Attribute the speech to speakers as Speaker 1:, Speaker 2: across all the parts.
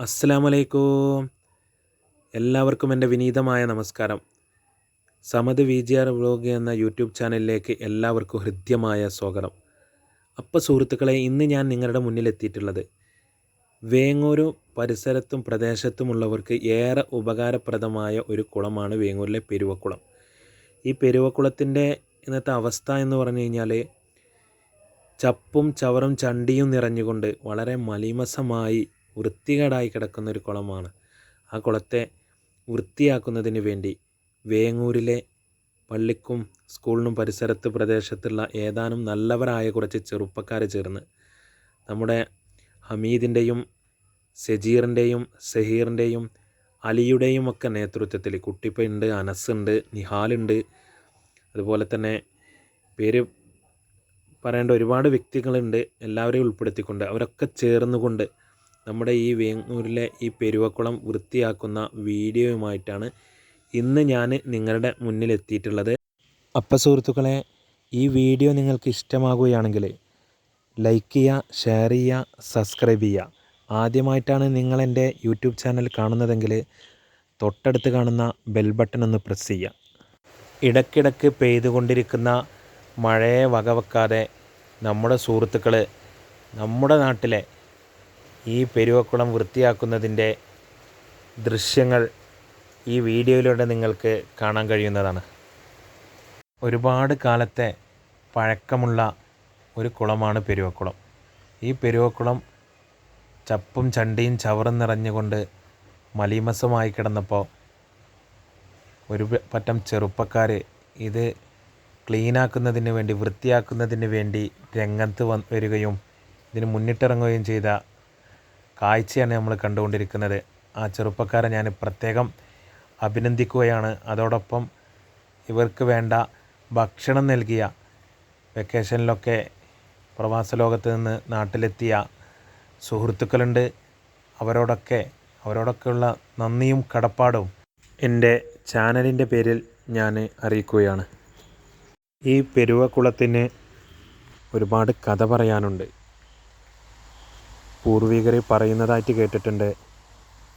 Speaker 1: അസ്സലാമലൈക്കും. എല്ലാവർക്കും എന്റെ വിനീതമായ നമസ്കാരം. Samath V G R vlog എന്ന യൂട്യൂബ് ചാനലിലേക്ക് എല്ലാവർക്കും ഹൃദ്യമായ സ്വാഗതം. അപ്പോൾ സുഹൃത്തുക്കളെ ഇന്ന് ഞാൻ നിങ്ങളുടെ മുന്നിലെത്തിയിട്ടുള്ളത് വേങ്ങൂരു പരിസരത്തും പ്രദേശത്തുമുള്ളവർക്ക് ഏറെ ഉപകാരപ്രദമായ ഒരു കുളമാണ് വേങ്ങൂരിലെ പെരുവക്കുളം. ഈ പെരുവക്കുളത്തിന്റെ ഇന്നത്തെ അവസ്ഥ എന്ന് പറഞ്ഞു കഴിഞ്ഞാൽ ചപ്പും ചവറും ചണ്ടിയും നിറഞ്ഞുകൊണ്ട് വളരെ മലിമസമായി വൃത്തികേടായി കിടക്കുന്ന ഒരു കുളമാണ്. ആ കുളത്തെ വൃത്തിയാക്കുന്നതിന് വേണ്ടി വേങ്ങൂരിലെ പള്ളിക്കും സ്കൂളിനും പരിസരത്ത് പ്രദേശത്തുള്ള ഏതാനും നല്ലവരായ കുറച്ച് ചെറുപ്പക്കാർ ചേർന്ന് നമ്മുടെ ഹമീദിന്റെയും സജീറിന്റെയും സഹീറിന്റെയും അലിയുടെയും ഒക്കെ നേതൃത്വത്തിൽ കുട്ടിപ്പുണ്ട് അനസുണ്ട് നിഹാലുണ്ട്. അതുപോലെ തന്നെ പേര് പറയേണ്ട ഒരുപാട് വ്യക്തികളുണ്ട് എല്ലാവരെയും ഉൾപ്പെടുത്തിക്കൊണ്ട് അവരൊക്കെ ചേർന്നുകൊണ്ട് നമ്മുടെ ഈ വേങ്ങൂരിലെ ഈ പെരുവക്കുളം വൃത്തിയാക്കുന്ന വീഡിയോയുമായിട്ടാണ് ഇന്ന് ഞാൻ നിങ്ങളുടെ മുന്നിൽ എത്തിയിട്ടുള്ളത് അപ്പം സുഹൃത്തുക്കളെ ഈ വീഡിയോ നിങ്ങൾക്ക് ഇഷ്ടമാകുകയാണെങ്കിൽ ലൈക്ക് ചെയ്യുക ഷെയർ ചെയ്യുക സബ്സ്ക്രൈബ് ചെയ്യുക. ആദ്യമായിട്ടാണ് നിങ്ങൾ എന്റെ യൂട്യൂബ് ചാനൽ കാണുന്നതെങ്കിൽ തൊട്ടടുത്ത് കാണുന്ന ബെൽ ബട്ടൺ ഒന്ന് പ്രസ് ചെയ്യുക. ഇടയ്ക്കിടയ്ക്ക് പെയ്തുകൊണ്ടിരിക്കുന്ന മഴയെ വകവെക്കാതെ നമ്മുടെ സുഹൃത്തുക്കൾ നമ്മുടെ നാട്ടിലെ ഈ പെരുവക്കുളം വൃത്തിയാക്കുന്നതിന്റെ ദൃശ്യങ്ങൾ ഈ വീഡിയോയിലൂടെ നിങ്ങൾക്ക് കാണാൻ കഴിയുന്നതാണ്. ഒരുപാട് കാലത്തെ പഴക്കമുള്ള ഒരു കുളമാണ് പെരുവക്കുളം. ഈ പെരുവക്കുളം ചപ്പും ചണ്ടിയും ചവറും നിറഞ്ഞുകൊണ്ട് മലീമസമായി കിടന്നപ്പോൾ ഒരു പറ്റം ചെറുപ്പക്കാർ ഇത് ക്ലീനാക്കുന്നതിന് വേണ്ടി വൃത്തിയാക്കുന്നതിന് വേണ്ടി രംഗത്ത് വരികയും ഇതിന് മുന്നിട്ടിറങ്ങുകയും ചെയ്ത കാഴ്ചയാണ് നമ്മൾ കണ്ടുകൊണ്ടിരിക്കുന്നത്. ആ ചെറുപ്പക്കാരെ ഞാൻ പ്രത്യേകം അഭിനന്ദിക്കുകയാണ്. അതോടൊപ്പം ഇവർക്ക് വേണ്ട ഭക്ഷണം നൽകിയ വെക്കേഷനിലൊക്കെ പ്രവാസ ലോകത്ത് നിന്ന് നാട്ടിലെത്തിയ സുഹൃത്തുക്കളുണ്ട്. അവരോടൊക്കെ അവരോടൊക്കെയുള്ള നന്ദിയും കടപ്പാടും എന്റെ ചാനലിന്റെ പേരിൽ ഞാൻ അറിയിക്കുകയാണ്. ഈ പെരുവക്കുളത്തിന് ഒരുപാട് കഥ പറയാനുണ്ട്. പൂർവികർ പറയുന്നതായിട്ട് കേട്ടിട്ടുണ്ട്.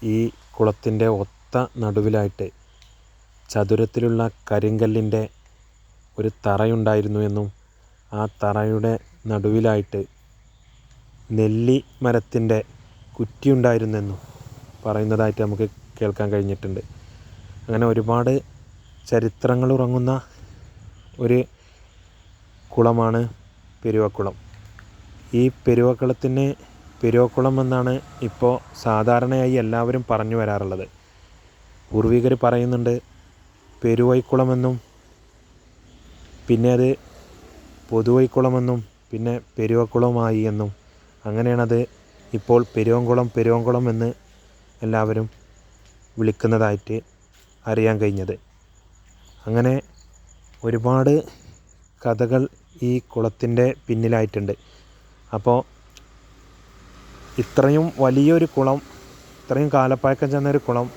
Speaker 1: ഈ കുളത്തിന്റെ ഒത്ത നടുവിലായിട്ട് ചതുരത്തിലുള്ള കരിങ്കല്ലിന്റെ ഒരു തറയുണ്ടായിരുന്നു എന്നും ആ തറയുടെ നടുവിലായിട്ട് നെല്ലി മരത്തിന്റെ കുറ്റിയുണ്ടായിരുന്നെന്നും പറയുന്നതായിട്ട് നമുക്ക് കേൾക്കാൻ കഴിഞ്ഞിട്ടുണ്ട്. അങ്ങനെ ഒരുപാട് ചരിത്രങ്ങൾ ഉറങ്ങുന്ന ഒരു കുളമാണ് പെരുവക്കുളം. ഈ പെരുവക്കുളത്തിന് പെരുവക്കുളം എന്നാണ് ഇപ്പോൾ സാധാരണയായി എല്ലാവരും പറഞ്ഞു വരാറുള്ളത്. പൂർവികർ പറയുന്നുണ്ട് പെരുവൈക്കുളമെന്നും പിന്നെ അത് പൊതുവൈക്കുളമെന്നും പിന്നെ പെരുവക്കുളമായി എന്നും അങ്ങനെയാണത് ഇപ്പോൾ പെരുവങ്കുളം പെരുവങ്കുളം എന്ന് എല്ലാവരും വിളിക്കുന്നതായിട്ട് അറിയാൻ കഴിഞ്ഞത്. അങ്ങനെ ഒരുപാട് കഥകൾ ഈ കുളത്തിന്റെ പിന്നിലായിട്ടുണ്ട്. അപ്പോൾ ഇത്രയും വലിയൊരു കുളം ഇത്രയും കാലപ്പഴക്കം ചെന്നൊരു കുളം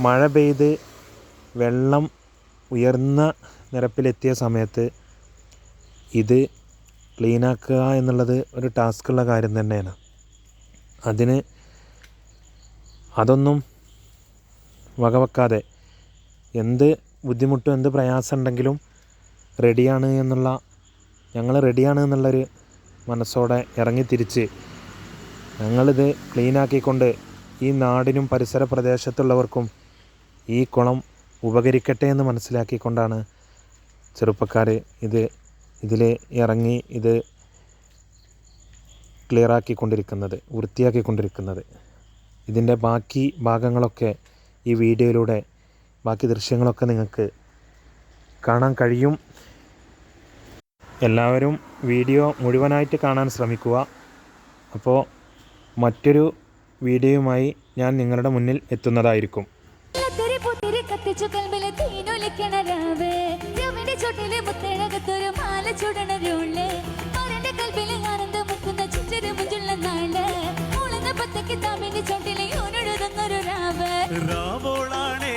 Speaker 1: മഴ പെയ്ത് വെള്ളം ഉയർന്ന നിരപ്പിലെത്തിയ സമയത്ത് ഇത് ക്ലീനാക്കുക എന്നുള്ളത് ഒരു ടാസ്ക്കുള്ള കാര്യം തന്നെയാണ്. അതിന് അതൊന്നും വകവെക്കാതെ എന്ത് ബുദ്ധിമുട്ടും എന്ത് പ്രയാസം ഉണ്ടെങ്കിലും റെഡിയാണ് എന്നുള്ള ഞങ്ങൾ റെഡിയാണ് എന്നുള്ളൊരു മനസ്സോടെ ഇറങ്ങി തിരിച്ച് ഞങ്ങളിത് ക്ലീനാക്കിക്കൊണ്ട് ഈ നാടിനും പരിസര പ്രദേശത്തുള്ളവർക്കും ഈ കുളം ഉപകരിക്കട്ടെ എന്ന് മനസ്സിലാക്കിക്കൊണ്ടാണ് ചെറുപ്പക്കാർ ഇത് ഇതിൽ ഇറങ്ങി ഇത് ക്ലിയറാക്കിക്കൊണ്ടിരിക്കുന്നത് വൃത്തിയാക്കിക്കൊണ്ടിരിക്കുന്നത്. ഇതിന്റെ ബാക്കി ഭാഗങ്ങളൊക്കെ ഈ വീഡിയോയിലൂടെ ബാക്കി ദൃശ്യങ്ങളൊക്കെ നിങ്ങൾക്ക് കാണാൻ കഴിയും. എല്ലാവരും വീഡിയോ മുഴുവനായിട്ട് കാണാൻ ശ്രമിക്കുക. അപ്പോൾ മറ്റൊരു വീഡിയോയുമായി ഞാൻ നിങ്ങളുടെ മുന്നിൽ എത്തുന്നതായിരിക്കും.
Speaker 2: തിരി
Speaker 3: രാവോനാണേ.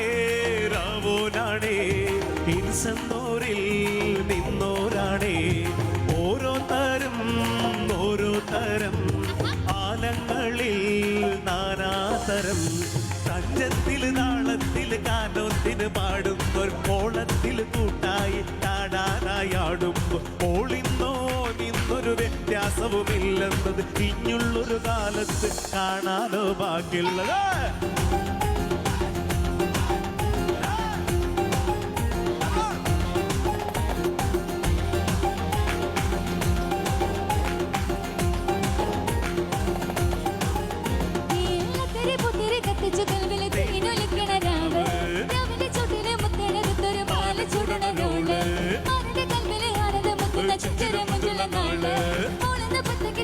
Speaker 3: കത്തിച്ചു തഞ്ചത്തിൽ നാളത്തിൽ കാനോത്തിന് പാടുമ്പോൾ കോളത്തിൽ കൂട്ടായി താടാനായാടുമ്പോൾ ഓളിന്നോ നിന്നൊരു വ്യത്യാസവുമില്ലെന്നത് ഇഞ്ഞുള്ളൊരു കാലത്ത് കാണാനോ ബാക്കിയുള്ളത്.
Speaker 2: ചുറ്റര മുഞ്ചുള്ള നാൾ. ഓളുന്ന പത്തക്ക്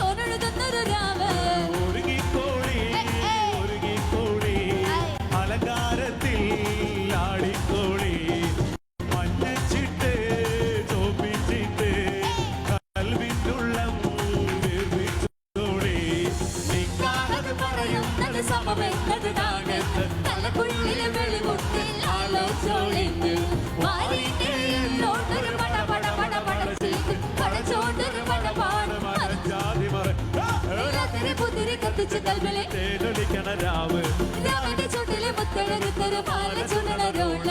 Speaker 2: മുത്തഴകത്തൊരു പാല ചുടണ റോൾ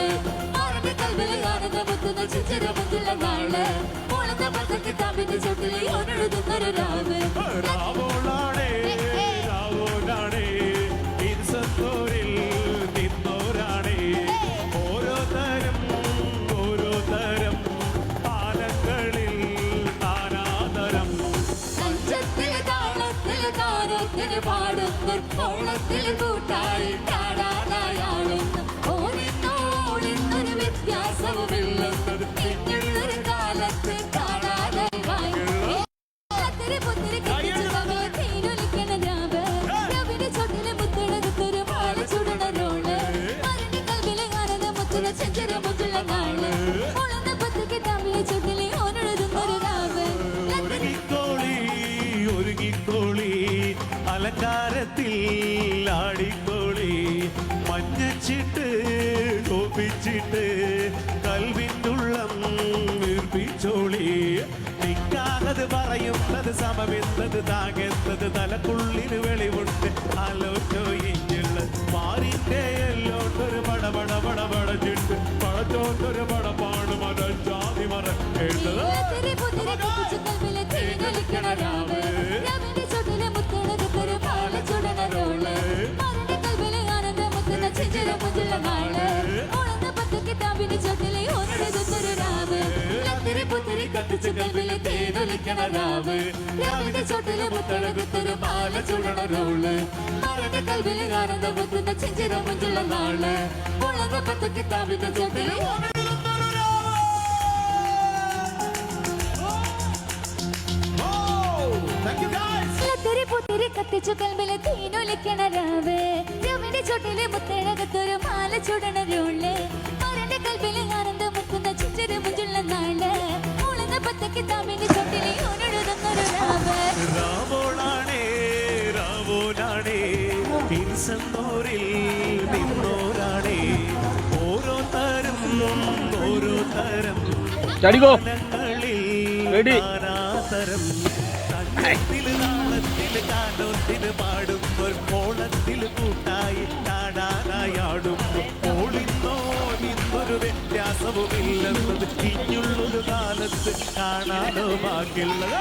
Speaker 2: ആരുടെ കൽവിലെ ആനന്ദ മുത്തുന്ന ചിച്ചിര മുഞ്ചുള്ള നാൾ ഓളത്തെ പത്തക്ക് താമ്പിന്റെ ചുട്ടിലെ ഓനെഴുതുന്നൊരു രാവ്.
Speaker 3: രാവോളാണേ രാവോളാണേ ഇൻസത്തോരിൽ നിന്നോരാണേ. ഓരോ തരം ഓരോ തരം പാലങ്ങളിൽ നാനാതരം
Speaker 2: താരത്തിൽ പാടുന്നു ഓളത്തിൽ കൂട്ടായി
Speaker 3: അലങ്കാരത്തിൽ ആടിക്കോളി. മഞ്ഞച്ചിട്ട് കോപ്പിച്ചിട്ട് കൽവിനുള്ളം വീർപ്പിച്ചോളി. നിക്കാതത് പറയുന്നത് സമമെന്നത് താങ്ങെന്നത് തലക്കുള്ളിന് വെളിവുണ്ട്. ആലോചോ ഇഞ്ഞുള്ള മാറിന്റെ എല്ലോട്ടൊരു പട പട പട പടച്ചിട്ട് പടച്ചോട്ടൊരു പട പാടും ജാതി മറ
Speaker 2: പുത്തിരി കത്തിച്ച് കൽവിലെ തീരൊലിക്കണ രാവ്. രാവിലെ ചുട്ടിലെ മുത്തഴകത്തൊരു മാല ചുടണ റോള്. മരണിന്റെ കൽവിലെ ആനന്ദ മുത്തുന്ന ചെഞ്ചര മുഞ്ചുള്ള നാള്. ഉളന്ന പത്തുക്ക് തമ്മിലെ ചുട്ടിലെ ലത്തരി പുത്തിരി കത്തിച്ചു കൽബിലെ തീനൊലിക്കണ രാവ് രവിന്റെ ചുട്ടിലെ മുത്തഴകത്തൊരു മാല ചുടണ
Speaker 3: രാവോളാണേ നിന്നോരാണേ. ഓരോ തരം ഓരോ തരം
Speaker 4: ചാടിക്കോ.
Speaker 3: തലങ്ങളിൽ
Speaker 4: Ready.
Speaker 3: നാനാതരം നാളത്തിൽ കാനോത്തിന് പാടുമ്പോൾ കോളത്തിൽ കൂട്ടായി വ്യത്യാസവുമില്ലെന്നത് ഇഞ്ഞുള്ളൊരു കാലത്ത് കാണാനോ ബാക്കിയുള്ളത്